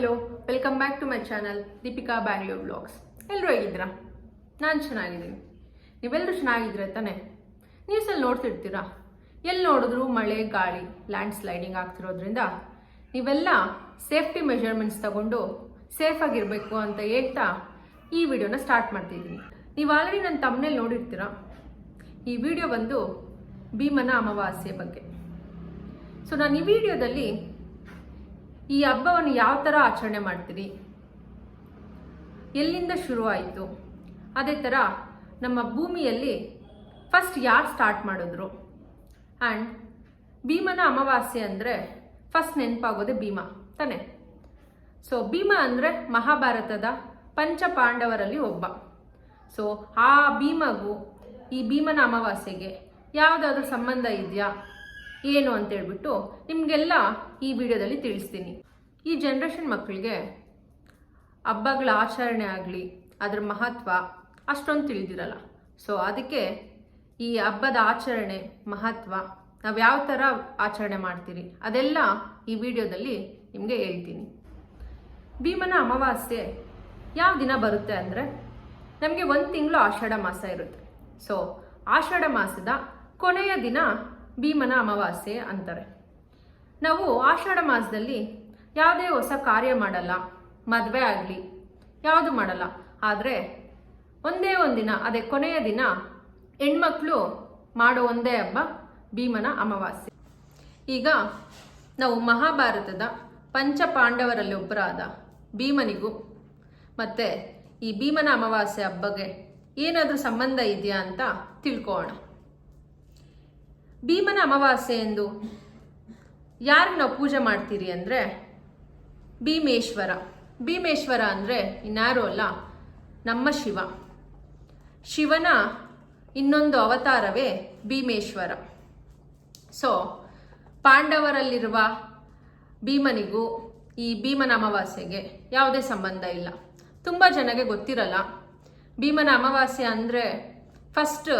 Hello welcome back to my channel Deepika Bangalore blogs ಎಲ್ಲರೂ ಹೇಗಿದ್ದೀರಾ? ನಾನು ಚೆನ್ನಾಗಿದ್ದೀನಿ. ನೀವೆಲ್ಲರೂ ಚೆನ್ನಾಗಿದ್ದೀರ ತಾನೆ? ನ್ಯೂಸಲ್ಲಿ ನೋಡ್ತಿರ್ತೀರಾ? ಎಲ್ಲಿ ನೋಡಿದ್ರು ಮಳೆ, ಗಾಳಿ ಲ್ಯಾಂಡ್ ಸ್ಲೈಡಿಂಗ್ ಆಗ್ತಿರೋದ್ರಿಂದ ನೀವೆಲ್ಲ ಸೇಫ್ಟಿ ಮೆಷರ್ಮೆಂಟ್ಸ್ ತಗೊಂಡು ಸೇಫಾಗಿರಬೇಕು ಅಂತ ಹೇಳ್ತಾ ಈ ವಿಡಿಯೋನ ಸ್ಟಾರ್ಟ್ ಮಾಡ್ತಿದ್ದೀನಿ. ನೀವು ಆಲ್ರೆಡಿ ನನ್ನ ತಮ್ಮನೇಲಿ ನೋಡಿರ್ತೀರಾ? ಈ ವಿಡಿಯೋ ಬಂದು ಭೀಮನ ಅಮಾವಾಸ್ಯೆ ಬಗ್ಗೆ. ಸೊ ನಾನು ಈ ವಿಡಿಯೋದಲ್ಲಿ ಈ ಹಬ್ಬವನ್ನು ಯಾವ ಥರ ಆಚರಣೆ ಮಾಡ್ತೀರಿ? ಎಲ್ಲಿಂದ ಶುರುವಾಯಿತು? ಅದೇ ಥರ ನಮ್ಮ ಭೂಮಿಯಲ್ಲಿ ಫಸ್ಟ್ ಯಾರು ಸ್ಟಾರ್ಟ್ ಮಾಡಿದ್ರು? ಆ್ಯಂಡ್ ಭೀಮನ ಅಮಾವಾಸ್ಯೆ ಅಂದರೆ ಫಸ್ಟ್ ನೆನಪಾಗೋದೆ ಭೀಮ ತಾನೆ. ಸೊ ಭೀಮ ಅಂದರೆ ಮಹಾಭಾರತದ ಪಂಚ ಪಾಂಡವರಲ್ಲಿ ಒಬ್ಬ. ಸೊ ಆ ಭೀಮಗೂ ಈ ಭೀಮನ ಅಮಾವಾಸ್ಯೆಗೆ ಯಾವುದಾದ್ರೂ ಸಂಬಂಧ ಇದೆಯಾ? ಏನು ಅಂತೇಳ್ಬಿಟ್ಟು ನಿಮಗೆಲ್ಲ ಈ ವಿಡಿಯೋದಲ್ಲಿ ತಿಳಿಸ್ತೀನಿ. ಈ ಜನ್ರೇಷನ್ ಮಕ್ಕಳಿಗೆ ಹಬ್ಬಗಳ ಆಚರಣೆ ಆಗಲಿ, ಅದರ ಮಹತ್ವ ಅಷ್ಟೊಂದು ತಿಳಿದಿರಲ್ಲ. ಸೊ ಅದಕ್ಕೆ ಈ ಹಬ್ಬದ ಆಚರಣೆ ಮಹತ್ವ ನಾವು ಯಾವ ಥರ ಆಚರಣೆ ಮಾಡ್ತೀರಿ ಅದೆಲ್ಲ ಈ ವಿಡಿಯೋದಲ್ಲಿ ನಿಮಗೆ ಹೇಳ್ತೀನಿ. ಭೀಮನ ಅಮಾವಾಸ್ಯೆ ಯಾವ ದಿನ ಬರುತ್ತೆ ಅಂದರೆ ನಮಗೆ ಒಂದು ತಿಂಗಳು ಆಷಾಢ ಮಾಸ ಇರುತ್ತೆ. ಸೊ ಆಷಾಢ ಮಾಸದ ಕೊನೆಯ ದಿನ ಭೀಮನ ಅಮಾವಾಸ್ಯೆ ಅಂತಾರೆ. ನಾವು ಆಷಾಢ ಮಾಸದಲ್ಲಿ ಯಾವುದೇ ಹೊಸ ಕಾರ್ಯ ಮಾಡಲ್ಲ. ಮದುವೆ ಆಗಲಿ, ಯಾವುದು ಮಾಡಲ್ಲ. ಆದರೆ ಒಂದೇ ಒಂದಿನ ಅದೇ ಕೊನೆಯ ದಿನ ಹೆಣ್ಮಕ್ಳು ಮಾಡೋ ಒಂದೇ ಹಬ್ಬ ಭೀಮನ ಅಮಾವಾಸ್ಯೆ. ಈಗ ನಾವು ಮಹಾಭಾರತದ ಪಂಚ ಪಾಂಡವರಲ್ಲಿ ಒಬ್ಬರಾದ ಭೀಮನಿಗೂ ಮತ್ತು ಈ ಭೀಮನ ಅಮಾವಾಸ್ಯೆ ಹಬ್ಬಗೆ ಏನಾದರೂ ಸಂಬಂಧ ಇದೆಯಾ ಅಂತ ತಿಳ್ಕೊಳ್ಳೋಣ ಭೀಮನ ಅಮಾವಾಸ್ಯೆ ಎಂದು ಯಾರಿಗೆ ನಾವು ಪೂಜೆ ಮಾಡ್ತೀರಿ ಅಂದರೆ ಭೀಮೇಶ್ವರ. ಭೀಮೇಶ್ವರ ಅಂದರೆ ಇನ್ಯಾರೂ ಅಲ್ಲ, ನಮ್ಮ ಶಿವ. ಶಿವನ ಇನ್ನೊಂದು ಅವತಾರವೇ ಭೀಮೇಶ್ವರ. ಸೊ ಪಾಂಡವರಲ್ಲಿರುವ ಭೀಮನಿಗೂ ಈ ಭೀಮನ ಅಮಾವಾಸ್ಯೆಗೆ ಯಾವುದೇ ಸಂಬಂಧ ಇಲ್ಲ. ತುಂಬ ಜನಗೆ ಗೊತ್ತಿರಲ್ಲ, ಭೀಮನ ಅಮಾವಾಸ್ಯೆ ಅಂದರೆ ಫಸ್ಟ್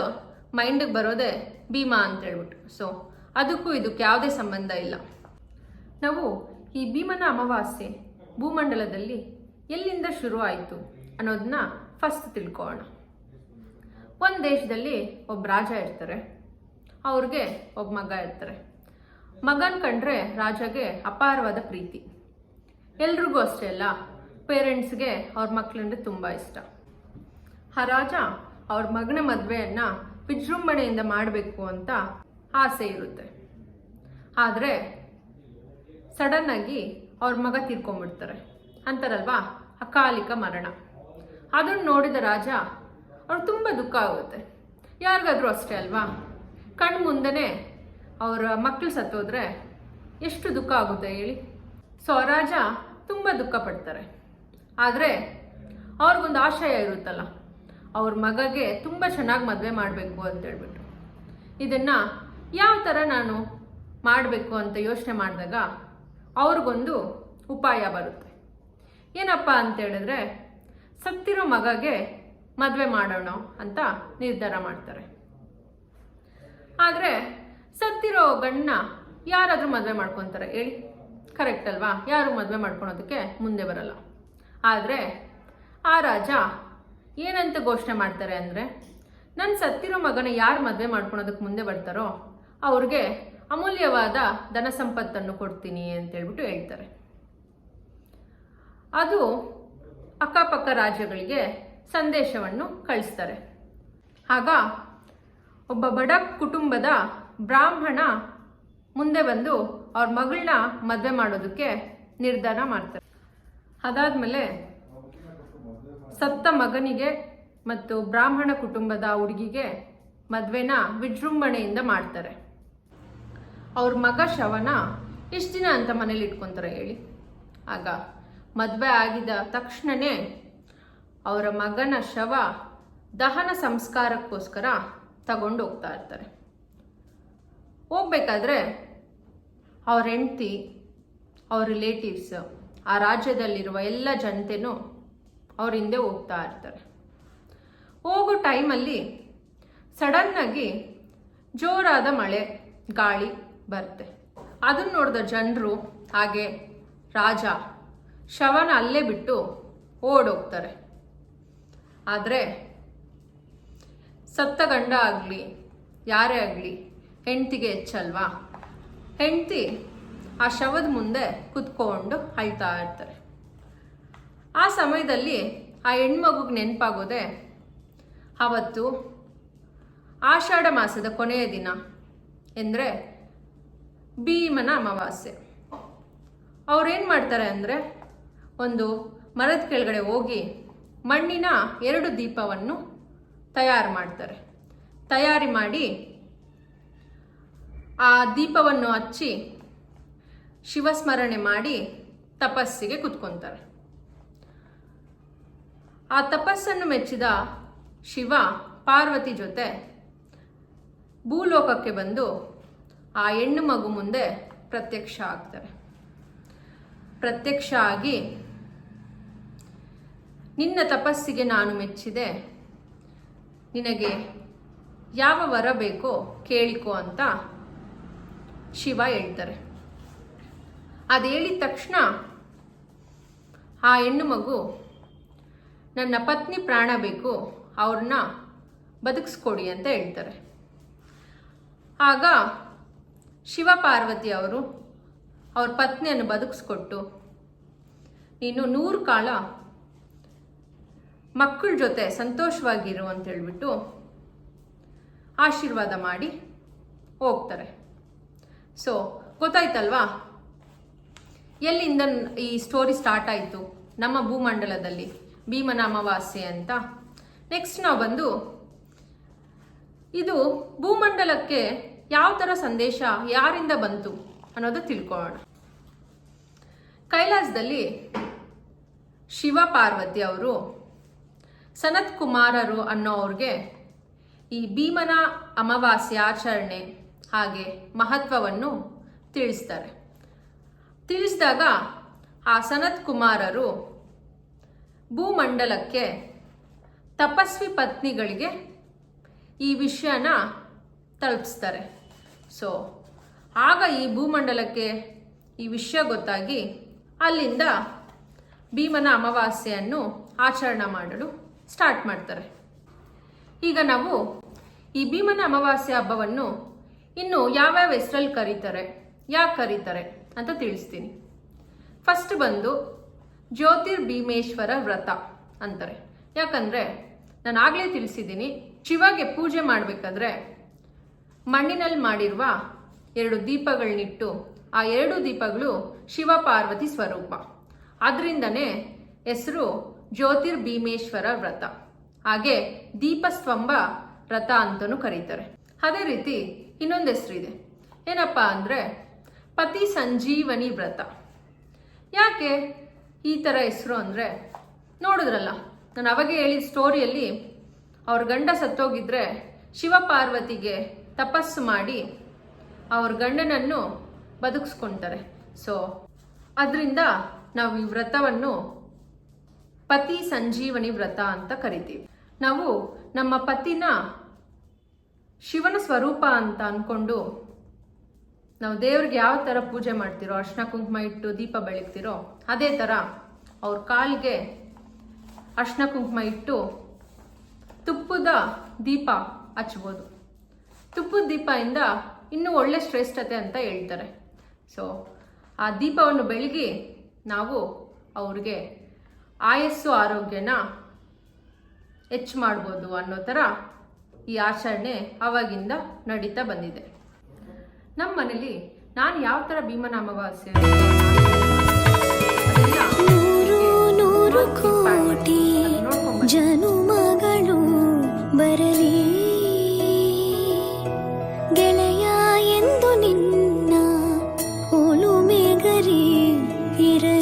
ಮೈಂಡಿಗೆ ಬರೋದೇ ಭೀಮಾ ಅಂತ ಹೇಳ್ಬಿಟ್ಟು. ಸೊ ಅದಕ್ಕೂ ಇದಕ್ಕೆ ಯಾವುದೇ ಸಂಬಂಧ ಇಲ್ಲ. ನಾವು ಈ ಭೀಮನ ಅಮಾವಾಸ್ಯೆ ಭೂಮಂಡಲದಲ್ಲಿ ಎಲ್ಲಿಂದ ಶುರು ಆಯಿತು ಅನ್ನೋದನ್ನ ಫಸ್ಟ್ ತಿಳ್ಕೊಳ್ಳೋಣ. ಒಂದು ದೇಶದಲ್ಲಿ ಒಬ್ಬ ರಾಜ ಇರ್ತಾರೆ. ಅವ್ರಿಗೆ ಒಬ್ಬ ಮಗ ಇರ್ತಾರೆ. ಮಗನ ಕಂಡ್ರೆ ರಾಜಗೆ ಅಪಾರವಾದ ಪ್ರೀತಿ. ಎಲ್ರಿಗೂ ಅಷ್ಟೇ ಅಲ್ಲ ಪೇರೆಂಟ್ಸ್ಗೆ ಅವ್ರ ಮಕ್ಕಳಂದ್ರೆ ತುಂಬ ಇಷ್ಟ. ಆ ರಾಜ ಅವ್ರ ಮಗನ ಮದುವೆಯನ್ನು ವಿಜೃಂಭಣೆಯಿಂದ ಮಾಡಬೇಕು ಅಂತ ಆಸೆ ಇರುತ್ತೆ. ಆದರೆ ಸಡನ್ನಾಗಿ ಅವ್ರ ಮಗ ತೀರ್ಕೊಂಡ್ಬಿಡ್ತಾರೆ. ಅಂತಾರಲ್ವಾ? ಅಕಾಲಿಕ ಮರಣ. ಅದನ್ನು ನೋಡಿದ ರಾಜ ಅವ್ರು ತುಂಬ ದುಃಖ ಆಗುತ್ತೆ. ಯಾರಿಗಾದ್ರೂ ಅಷ್ಟೇ ಅಲ್ವಾ? ಕಣ್ಣು ಮುಂದೆ ಅವರ ಮಕ್ಕಳು ಸತ್ತೋದ್ರೆ ಎಷ್ಟು ದುಃಖ ಆಗುತ್ತೆ ಹೇಳಿ? ಸೊ ರಾಜ ತುಂಬ ದುಃಖ ಪಡ್ತಾರೆ. ಆದರೆ ಅವ್ರಿಗೊಂದು ಆಶಯ ಇರುತ್ತಲ್ಲ. ಅವ್ರ ಮಗಗೆ ತುಂಬ ಚೆನ್ನಾಗಿ ಮದುವೆ ಮಾಡಬೇಕು ಅಂತ ಹೇಳ್ಬಿಟ್ಟು ಇದನ್ನು ಯಾವ ಥರ ನಾನು ಮಾಡಬೇಕು ಅಂತ ಯೋಚನೆ ಮಾಡಿದಾಗ ಅವ್ರಿಗೊಂದು ಉಪಾಯ ಬರುತ್ತೆ. ಏನಪ್ಪ ಅಂತೇಳಿದ್ರೆ ಸತ್ತಿರೋ ಮಗಗೆ ಮದುವೆ ಮಾಡೋಣ ಅಂತ ನಿರ್ಧಾರ ಮಾಡ್ತಾರೆ. ಆದರೆ ಸತ್ತಿರೋ ಗಂಡನ ಯಾರಾದರೂ ಮದುವೆ ಮಾಡ್ಕೊತಾರೆ ಹೇಳಿ. ಕರೆಕ್ಟ್ ಅಲ್ವಾ? ಯಾರು ಮದುವೆ ಮಾಡ್ಕೊಳೋದಕ್ಕೆ ಮುಂದೆ ಬರಲ್ಲ. ಆದರೆ ಆ ರಾಜ ಏನಂತ ಘೋಷಣೆ ಮಾಡ್ತಾರೆ ಅಂದರೆ ನನ್ನ ಸತ್ತಿರೋ ಮಗನ ಯಾರು ಮದುವೆ ಮಾಡ್ಕೊಳೋದಕ್ಕೆ ಮುಂದೆ ಬರ್ತಾರೋ, ಅವ್ರಿಗೆ ಅಮೂಲ್ಯವಾದ ಧನ ಸಂಪತ್ತನ್ನು ಕೊಡ್ತೀನಿ ಅಂತ ಹೇಳ್ಬಿಟ್ಟು ಹೇಳ್ತಾರೆ. ಅದು ಅಕ್ಕಪಕ್ಕ ರಾಜ್ಯಗಳಿಗೆ ಸಂದೇಶವನ್ನು ಕಳಿಸ್ತಾರೆ. ಆಗ ಒಬ್ಬ ಬಡ ಕುಟುಂಬದ ಬ್ರಾಹ್ಮಣ ಮುಂದೆ ಬಂದು ಅವ್ರ ಮಗಳನ್ನ ಮದುವೆ ಮಾಡೋದಕ್ಕೆ ನಿರ್ಧಾರ ಮಾಡ್ತಾರೆ. ಅದಾದಮೇಲೆ ಸತ್ತ ಮಗನಿಗೆ ಮತ್ತು ಬ್ರಾಹ್ಮಣ ಕುಟುಂಬದ ಹುಡುಗಿಗೆ ಮದುವೆನ ವಿಜೃಂಭಣೆಯಿಂದ ಮಾಡ್ತಾರೆ. ಅವ್ರ ಮಗ ಶವನ ಎಷ್ಟು ದಿನ ಅಂತ ಮನೇಲಿ ಇಟ್ಕೊತಾರೆ ಹೇಳಿ. ಆಗ ಮದುವೆ ಆಗಿದ ತಕ್ಷಣವೇ ಅವರ ಮಗನ ಶವ ದಹನ ಸಂಸ್ಕಾರಕ್ಕೋಸ್ಕರ ತಗೊಂಡು ಹೋಗ್ತಾ ಇರ್ತಾರೆ. ಹೋಗ್ಬೇಕಾದ್ರೆ ಅವ್ರ ಹೆಂಡತಿ, ಅವ್ರ ರಿಲೇಟಿವ್ಸ್ ಆ ರಾಜ್ಯದಲ್ಲಿರುವ ಎಲ್ಲ ಜನತೆನೂ ಅವ್ರ ಹಿಂದೆ ಹೋಗ್ತಾ ಇರ್ತಾರೆ. ಹೋಗೋ ಟೈಮಲ್ಲಿ ಸಡನ್ನಾಗಿ ಜೋರಾದ ಮಳೆ, ಗಾಳಿ ಬರುತ್ತೆ. ಅದನ್ನು ನೋಡಿದ ಜನರು ಹಾಗೆ ರಾಜ ಶವನ ಅಲ್ಲೇ ಬಿಟ್ಟು ಓಡೋಗ್ತಾರೆ. ಆದರೆ ಸತ್ತ ಗಂಡ ಆಗಲಿ, ಯಾರೇ ಆಗಲಿ ಹೆಂಡ್ತಿಗೆ ಹೆಚ್ಚಲ್ವಾ? ಹೆಂಡ್ತಿ ಆ ಶವದ ಮುಂದೆ ಕುತ್ಕೊಂಡು ಅಳ್ತಾ ಇರ್ತಾರೆ. ಆ ಸಮಯದಲ್ಲಿ ಆ ಹೆಣ್ಮಗುಗೆ ನೆನಪಾಗೋದೆ ಆವತ್ತು ಆಷಾಢ ಮಾಸದ ಕೊನೆಯ ದಿನ ಎಂದರೆ ಭೀಮನ ಅಮಾವಾಸ್ಯೆ. ಅವ್ರೇನು ಮಾಡ್ತಾರೆ ಅಂದರೆ ಒಂದು ಮರದ ಕೆಳಗಡೆ ಹೋಗಿ ಮಣ್ಣಿನ ಎರಡು ದೀಪವನ್ನು ತಯಾರು ಮಾಡ್ತಾರೆ. ತಯಾರಿ ಮಾಡಿ ಆ ದೀಪವನ್ನು ಹಚ್ಚಿ ಶಿವಸ್ಮರಣೆ ಮಾಡಿ ತಪಸ್ಸಿಗೆ ಕುತ್ಕೊತಾರೆ. ಆ ತಪಸ್ಸನ್ನು ಮೆಚ್ಚಿದ ಶಿವ ಪಾರ್ವತಿ ಜೊತೆ ಭೂಲೋಕಕ್ಕೆ ಬಂದು ಆ ಹೆಣ್ಣು ಮಗು ಮುಂದೆ ಪ್ರತ್ಯಕ್ಷ ಆಗ್ತಾರೆ. ಪ್ರತ್ಯಕ್ಷ ಆಗಿ, ನಿನ್ನ ತಪಸ್ಸಿಗೆ ನಾನು ಮೆಚ್ಚಿದೆ. ನಿನಗೆ ಯಾವ ವರ ಬೇಕೋ ಕೇಳಿಕೋ ಅಂತ ಶಿವ ಹೇಳ್ತಾರೆ. ಅದು ಹೇಳಿದ ತಕ್ಷಣ ಆ ಹೆಣ್ಣು ಮಗು ನನ್ನ ಪತ್ನಿ ಪ್ರಾಣ ಬೇಕು ಅವ್ರನ್ನ ಬದುಕಿಸ್ಕೊಡಿ ಅಂತ ಹೇಳ್ತಾರೆ. ಆಗ ಶಿವ ಪಾರ್ವತಿ ಅವರು ಅವ್ರ ಪತ್ನಿಯನ್ನು ಬದುಕಿಸ್ಕೊಟ್ಟು, ನೀನು ನೂರು ಕಾಲ ಮಕ್ಕಳ ಜೊತೆ ಸಂತೋಷವಾಗಿರು ಅಂತ ಹೇಳ್ಬಿಟ್ಟು ಆಶೀರ್ವಾದ ಮಾಡಿ ಹೋಗ್ತಾರೆ. ಸೊ ಗೊತ್ತಾಯ್ತಲ್ವಾ? ಎಲ್ಲಿಂದ ಈ ಸ್ಟೋರಿ ಸ್ಟಾರ್ಟ್ ಆಯಿತು? ನಮ್ಮ ಭೂಮಂಡಲದಲ್ಲಿ. ಭೀಮನ ಅಮಾವಾಸ್ಯೆ ಅಂತ ನೆಕ್ಸ್ಟ್ ನಾವು ಬಂದು ಇದು ಭೂಮಂಡಲಕ್ಕೆ ಯಾವ ಥರ ಸಂದೇಶ ಯಾರಿಂದ ಬಂತು ಅನ್ನೋದು ತಿಳ್ಕೊಳ್ಳೋಣ. ಕೈಲಾಸದಲ್ಲಿ ಶಿವ ಪಾರ್ವತಿ ಅವರು, ಸನತ್ ಕುಮಾರರು ಅನ್ನೋ ಅವ್ರಿಗೆ ಈ ಭೀಮನ ಅಮಾವಾಸ್ಯ ಆಚರಣೆ ಹಾಗೆ ಮಹತ್ವವನ್ನು ತಿಳಿಸ್ತಾರೆ. ತಿಳಿಸಿದಾಗ ಆ ಸನತ್ ಕುಮಾರರು ಭೂಮಂಡಲಕ್ಕೆ ತಪಸ್ವಿ ಪತ್ನಿಗಳಿಗೆ ಈ ವಿಷಯನ ತಲುಪಿಸ್ತಾರೆ. ಸೊ ಆಗ ಈ ಭೂಮಂಡಲಕ್ಕೆ ಈ ವಿಷಯ ಗೊತ್ತಾಗಿ ಅಲ್ಲಿಂದ ಭೀಮನ ಅಮಾವಾಸ್ಯೆಯನ್ನು ಆಚರಣೆ ಮಾಡಲು ಸ್ಟಾರ್ಟ್ ಮಾಡ್ತಾರೆ. ಈಗ ನಾವು ಈ ಭೀಮನ ಅಮಾವಾಸ್ಯೆ ಹಬ್ಬವನ್ನು ಇನ್ನು ಯಾವ್ಯಾವ ಹೆಸರಲ್ಲಿ ಕರೀತಾರೆ, ಯಾಕೆ ಕರೀತಾರೆ ಅಂತ ತಿಳಿಸ್ತೀನಿ. ಫಸ್ಟ್ ಬಂದು ಜ್ಯೋತಿರ್ ಭೀಮೇಶ್ವರ ವ್ರತ ಅಂತಾರೆ. ಯಾಕಂದ್ರೆ ನಾನು ಆಗಲೇ ತಿಳಿಸಿದ್ದೀನಿ, ಶಿವಗೆ ಪೂಜೆ ಮಾಡಬೇಕಾದ್ರೆ ಮಣ್ಣಿನಲ್ಲಿ ಮಾಡಿರುವ ಎರಡು ದೀಪಗಳನ್ನಿಟ್ಟು ಆ ಎರಡು ದೀಪಗಳು ಶಿವ ಪಾರ್ವತಿ ಸ್ವರೂಪ. ಅದರಿಂದನೇ ಹೆಸರು ಜ್ಯೋತಿರ್ ಭೀಮೇಶ್ವರ ವ್ರತ. ಹಾಗೆ ದೀಪಸ್ತಂಭ ವ್ರತ ಅಂತಲೂ ಕರೀತಾರೆ. ಅದೇ ರೀತಿ ಇನ್ನೊಂದು ಹೆಸರಿದೆ. ಏನಪ್ಪ ಅಂದರೆ ಪತಿ ಸಂಜೀವನಿ ವ್ರತ. ಯಾಕೆ? ಈ ಥರ ಹೆಸರು ಅಂದರೆ ನೋಡಿದ್ರಲ್ಲ. ನಾನು ಅವಾಗೆ ಹೇಳಿದ ಸ್ಟೋರಿಯಲ್ಲಿ ಅವ್ರ ಗಂಡ ಸತ್ತೋಗಿದ್ರೆ ಶಿವ ಪಾರ್ವತಿಗೆ ತಪಸ್ಸು ಮಾಡಿ ಅವ್ರ ಗಂಡನನ್ನು ಬದುಕಿಸ್ಕೊಂತಾರೆ. ಸೊ ಅದರಿಂದ ನಾವು ಈ ವ್ರತವನ್ನು ಪತಿ ಸಂಜೀವನಿ ವ್ರತ ಅಂತ ಕರಿತೀವಿ. ನಾವು ನಮ್ಮ ಪತಿನ ಶಿವನ ಸ್ವರೂಪ ಅಂತ ಅಂದ್ಕೊಂಡು ನಾವು ದೇವ್ರಿಗೆ ಯಾವ ಥರ ಪೂಜೆ ಮಾಡ್ತಿರೋ ಅರ್ಶಿನ ಕುಂಕುಮ ಇಟ್ಟು ದೀಪ ಬೆಳಗ್ತಿರೋ, ಅದೇ ಥರ ಅವ್ರ ಕಾಲಿಗೆ ಅರ್ಶಿನ ಕುಂಕುಮ ಇಟ್ಟು ತುಪ್ಪದ ದೀಪ ಹಚ್ಬೋದು. ತುಪ್ಪದ ದೀಪದಿಂದ ಇನ್ನೂ ಒಳ್ಳೆ ಶ್ರೇಷ್ಠತೆ ಅಂತ ಹೇಳ್ತಾರೆ. ಸೊ ಆ ದೀಪವನ್ನು ಬೆಳಗಿ ನಾವು ಅವ್ರಿಗೆ ಆಯಸ್ಸು, ಆರೋಗ್ಯನ ಹೆಚ್ಚು ಮಾಡ್ಬೋದು ಅನ್ನೋ ಥರ ಈ ಆಚರಣೆ ಆವಾಗಿಂದ ನಡೀತಾ ಬಂದಿದೆ. ನಮ್ಮ ಮನೇಲಿ ನಾನು ಯಾವ ಥರ ಭೀಮನ ಅಮಾವಾಸ್ಯೆ ನೂರು ನೂರು ಕೋಟಿ ಅದನ್ನ ನೋಡ್ಕೊಂಬನ್ನಿ. ಜನುಮಗಳು ಬರಲಿ. ಗೆಳೆಯ ಎಂದು ನಿನ್ನ ಒಲುಮೆಗರಿ ಇರಲಿ.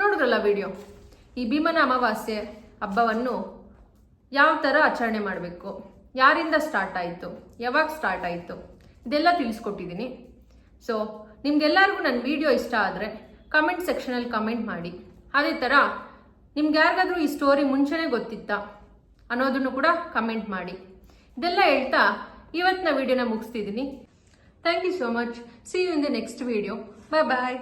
ನೋಡಿದ್ರಲ್ಲ ವಿಡಿಯೋ ಈ ಭೀಮನ ಅಮಾವಾಸ್ಯೆ ಹಬ್ಬವನ್ನು ಯಾವ ಥರ ಆಚರಣೆ ಮಾಡಬೇಕು? ಯಾರಿಂದ ಸ್ಟಾರ್ಟ್ ಆಯಿತು? ಯಾವಾಗ ಸ್ಟಾರ್ಟ್ ಆಯಿತು? ಇದೆಲ್ಲ ತಿಳಿಸ್ಕೊಟ್ಟಿದ್ದೀನಿ. ಸೊ ನಿಮ್ಗೆಲ್ಲರಿಗೂ ನನ್ನ ವಿಡಿಯೋ ಇಷ್ಟ ಆದರೆ ಕಮೆಂಟ್ ಸೆಕ್ಷನಲ್ಲಿ ಕಮೆಂಟ್ ಮಾಡಿ. ಅದೇ ಥರ ನಿಮ್ಗೆ ಯಾರಿಗಾದರೂ ಈ ಸ್ಟೋರಿ ಮುಂಚೆನೇ ಗೊತ್ತಿತ್ತಾ ಅನ್ನೋದನ್ನು ಕೂಡ ಕಮೆಂಟ್ ಮಾಡಿ. ಇದೆಲ್ಲ ಹೇಳ್ತಾ ಇವತ್ತಿನ ವಿಡಿಯೋನ ಮುಗಿಸ್ತಿದ್ದೀನಿ. Thank you so much see you in the next video bye bye